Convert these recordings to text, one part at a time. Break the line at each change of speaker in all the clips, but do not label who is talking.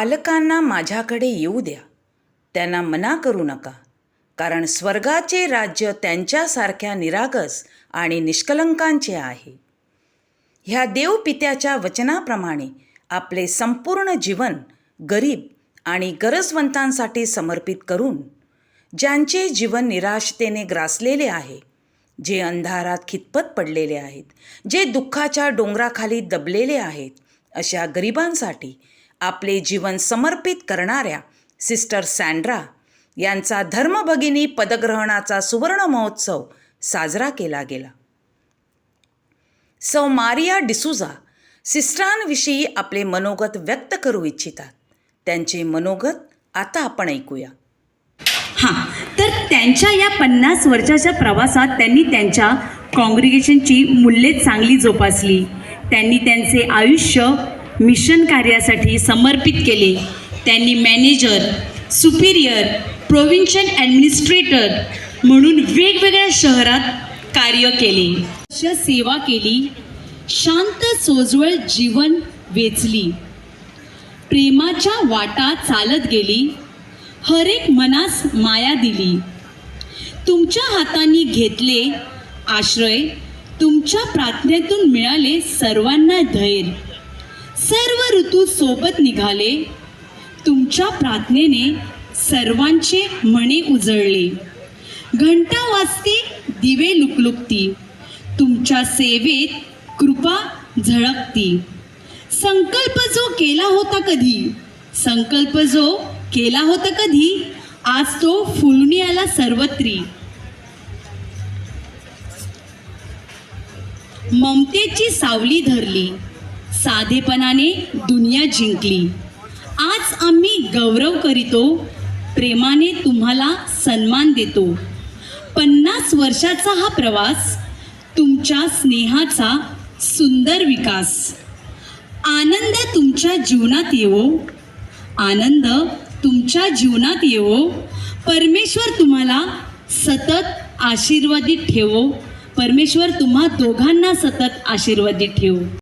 बालकांना माझ्याकडे येऊ द्या. त्यांना मना करू नका. कारण स्वर्गाचे राज्य त्यांच्यासारख्या निरागस आणि निष्कलंकांचे आहे. ह्या देवपित्याच्या वचनाप्रमाणे आपले संपूर्ण जीवन गरीब आणि गरजवंतांसाठी समर्पित करून ज्यांचे जीवन निराशतेने ग्रासलेले आहे जे अंधारात खितपत पडलेले आहेत जे दुःखाच्या डोंगराखाली दबलेले आहेत अशा गरिबांसाठी आपले जीवन समर्पित करणाऱ्या सिस्टर सँड्रा यांचा धर्मभगिनी पदग्रहणाचा सुवर्ण महोत्सव साजरा केला गेला. सौ मारिया डिसुजा सिस्टरांविषयी आपले मनोगत व्यक्त करू इच्छितात. त्यांचे मनोगत आता आपण ऐकूया.
हां तर त्यांच्या या पन्नास वर्षाच्या प्रवासात त्यांनी त्यांच्या कॉन्ग्रिगेशनची मूल्ये चांगली जोपासली. त्यांनी त्यांचे आयुष्य मिशन कार्यासाठी समर्पित केले. त्यांनी मॅनेजर सुपिरियर प्रोव्हिन्शियल ॲडमिनिस्ट्रेटर म्हणून वेगवेगळ्या शहरात कार्य केले. सेवा केली. शांत सोजवळ जीवन वेचली. प्रेमाच्या वाटा चालत गेली. हरेक मनास माया दिली. तुमच्या हातांनी घेतले आश्रय तुमच्या प्रार्थनेतून मिळाले सर्वांना धैर्य. सर्व ऋतू सोबत निघाले. तुमच्या प्रार्थनेने सर्वांचे म्हणे उजळले. घंटा वाजते दिवे लुकलुकती. तुमच्या सेवेत कृपा झळकती. संकल्प जो केला होता कधी? संकल्प जो केला होता कधी? आज तो फुलून आला सर्वत्री. ममतेची सावली धरली. साधेपणाने दुनिया जिंकली. आज आम्ही गौरव करीतो प्रेमाने तुम्हाला सन्मान देतो. पन्नास वर्षाचा हा प्रवास तुमच्या स्नेहाचा सुंदर विकास. आनंद तुमच्या जीवनात येवो. आनंद तुमच्या जीवनात येवो. परमेश्वर तुम्हाला सतत आशीर्वादित ठेवो. परमेश्वर तुम्हा दोघांना सतत आशीर्वादित ठेवो.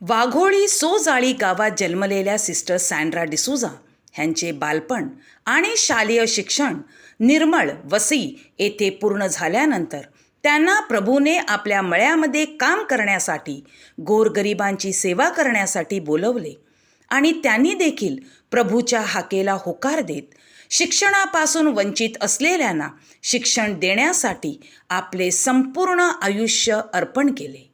वाघोळी सोजाळी गावात जन्मलेल्या सिस्टर सँड्रा डिसुजा ह्यांचे बालपण आणि शालेय शिक्षण निर्मळ वसई येथे पूर्ण झाल्यानंतर त्यांना प्रभूने आपल्या मळ्यामध्ये काम करण्यासाठी गोरगरिबांची सेवा करण्यासाठी बोलवले. आणि त्यांनी देखील प्रभूच्या हाकेला होकार देत शिक्षणापासून वंचित असलेल्यांना शिक्षण देण्यासाठी आपले संपूर्ण आयुष्य अर्पण केले.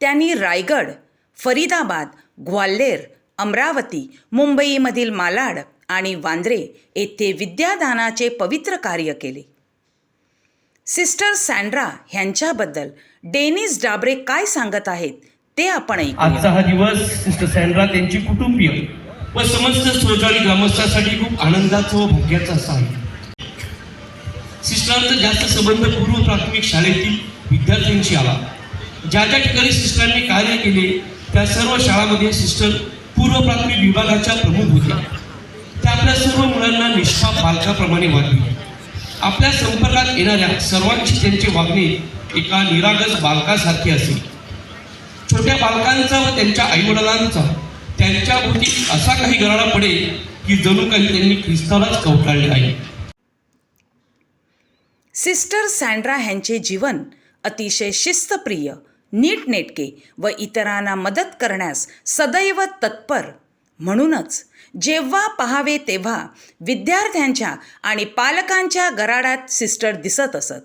त्यांनी रायगड फरीदाबाद ग्वाल्हेर अमरावती मुंबईमधील मालाड आणि वांद्रे येथे विद्यादानाचे पवित्र कार्य केले. सिस्टर सँड्रा ह्यांच्याबद्दल डेनिस डाबरे काय सांगत आहेत ते आपण
आजचा हा दिवस सिस्टर सँड्रा त्यांची कुटुंबीय. व समस्त सोजाळी ग्रामस्थांसाठी खूप आनंदाचा व भाग्याचा असा आहे. सिस्टरांचा जास्त संबंध पूर्व प्राथमिक शाळेतील विद्यार्थ्यांशी आला. ज्या ज्या ठिकाणी सिस्टरांनी कार्य केले त्या सर्व शाळांमध्ये सिस्टर पूर्व प्राथमिक विभागाच्या प्रमुख होत्या त्या आपल्या सर्व मुलांना निष्ठा पालकाप्रमाणे वागली. आपल्या संपर्कात येणाऱ्या सर्वांची त्यांचे वागणे एका निरागस बालकासारखे असेल छोट्या बालकांचा व त्यांच्या आईवडिलांचा त्यांच्या भोवती असा काही गराडा पडेल की जणू काही त्यांनी ख्रिस्तालाच कवटाळले आहे.
सिस्टर सँड्रा ह्यांचे जीवन अतिशय शिस्तप्रिय नीटनेटके व इतरांना मदत करण्यास सदैव तत्पर. म्हणूनच जेव्हा पहावे तेव्हा विद्यार्थ्यांच्या आणि पालकांच्या गराडात सिस्टर दिसत असत.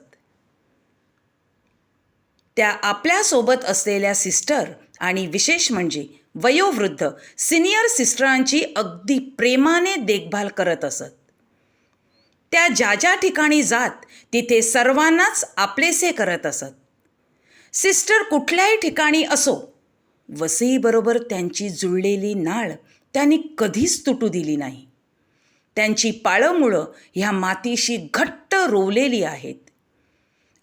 त्या आपल्यासोबत असलेल्या सिस्टर आणि विशेष म्हणजे वयोवृद्ध सिनियर सिस्टरांची अगदी प्रेमाने देखभाल करत असत. त्या ज्या ज्या ठिकाणी जात तिथे सर्वांनाच आपलेसे करत असत. सिस्टर कुठल्याही ठिकाणी असो वसईबरोबर त्यांची जुळलेली नाळ त्यांनी कधीच तुटू दिली नाही. त्यांची पाळंमुळं ह्या मातीशी घट्ट रोवलेली आहेत.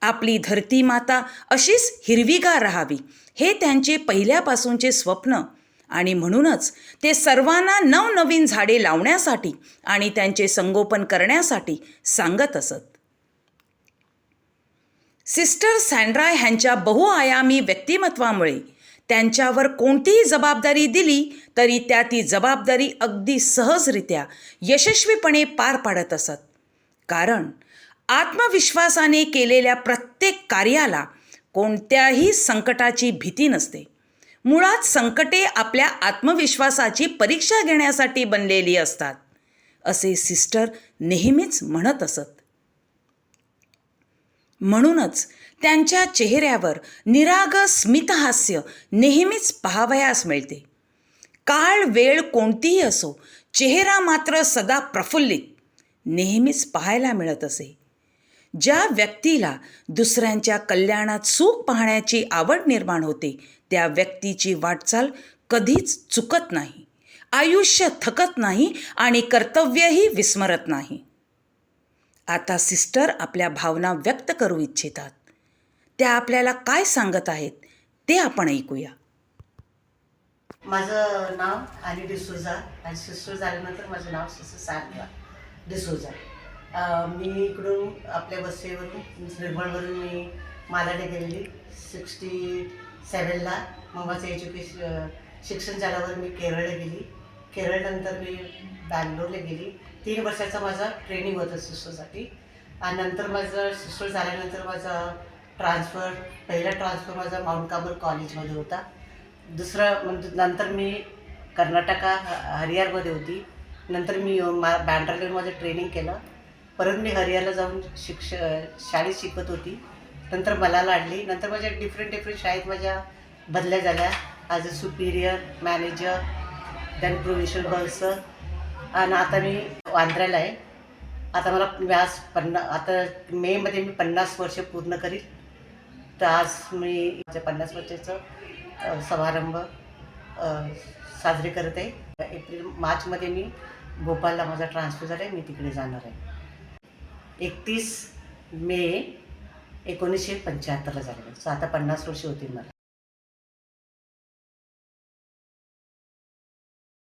आपली धरती माता अशीच हिरवीगार राहावी हे त्यांचे पहिल्यापासूनचे स्वप्न आणि म्हणूनच ते सर्वांना नवनवीन झाडे लावण्यासाठी आणि त्यांचे संगोपन करण्यासाठी सांगत असत. सिस्टर सँड्रा ह्यांच्या बहुआयामी व्यक्तिमत्वामुळे त्यांच्यावर कोणतीही जबाबदारी दिली तरी त्या ती जबाबदारी अगदी सहजरित्या यशस्वीपणे पार पाडत असत. कारण आत्मविश्वासाने केलेल्या प्रत्येक कार्याला कोणत्याही संकटाची भीती नसते. मुळात संकटे आपल्या आत्मविश्वासाची परीक्षा घेण्यासाठी बनलेली असतात असे सिस्टर नेहमीच म्हणत असत. म्हणूनच त्यांच्या चेहऱ्यावर निराग स्मितहास्य नेहमीच पाहावयास मिळते. काळ वेळ कोणतीही असो चेहरा मात्र सदा प्रफुल्लित नेहमीच पाहायला मिळत असे. ज्या व्यक्तीला दुसऱ्यांच्या कल्याणात सुख पाहण्याची आवड निर्माण होते त्या व्यक्तीची वाटचाल कधीच चुकत नाही. आयुष्य थकत नाही आणि कर्तव्यही विस्मरत नाही. आता सिस्टर आपल्या भावना व्यक्त करू इच्छितात. त्या आपल्याला काय सांगत आहेत ते आपण ऐकूया.
माझं नाव आणि डिसोजा. आणि सिस्टर झाल्यानंतर माझं नाव सिस्टर सांगा डिसोजा. मी इकडून आपल्या बसेवरून निर्मळवरून मी मालाडे गेलेली. सिक्स्टी सेवनला मग माझं एज्युकेशन शिक्षण झाल्यावर मी केरळला गेली. केरळनंतर मी बँगलोरला गेली. तीन वर्षाचा माझा ट्रेनिंग होतं सिस्टरसाठी आणि नंतर माझं सिस्टर झाल्यानंतर माझा ट्रान्सफर पहिला ट्रान्सफर माझा माउंट काबर कॉलेजमध्ये होता. दुसरं म्हणजे नंतर मी कर्नाटका ह- हरियारमध्ये होती. नंतर मी मा मा बँड्रालेमध्ये ट्रेनिंग केलं. परत मी हरियाला जाऊन शिक्ष शाळेत शिकत होती. नंतर मला लाडली. नंतर माझ्या डिफरंट डिफरंट शाळेत माझ्या बदल्या झाल्या. As a superior manager then provision bursar आणि आता मी वांद्र्याला आहे. आता मला व्यास पन्ना आता मेमध्ये मी पन्नास वर्ष पूर्ण करील. तर आज मी माझ्या पन्नास वर्षाचं समारंभ साजरे करत आहे. एप्रिल मार्चमध्ये मी भोपाळला माझा ट्रान्सफर झाला आहे मी तिकडे जाणार आहे. एकतीस मे एकोणीसशे पंच्याहत्तरला झालेलं. सो आता पन्नास वर्षी होतील मला.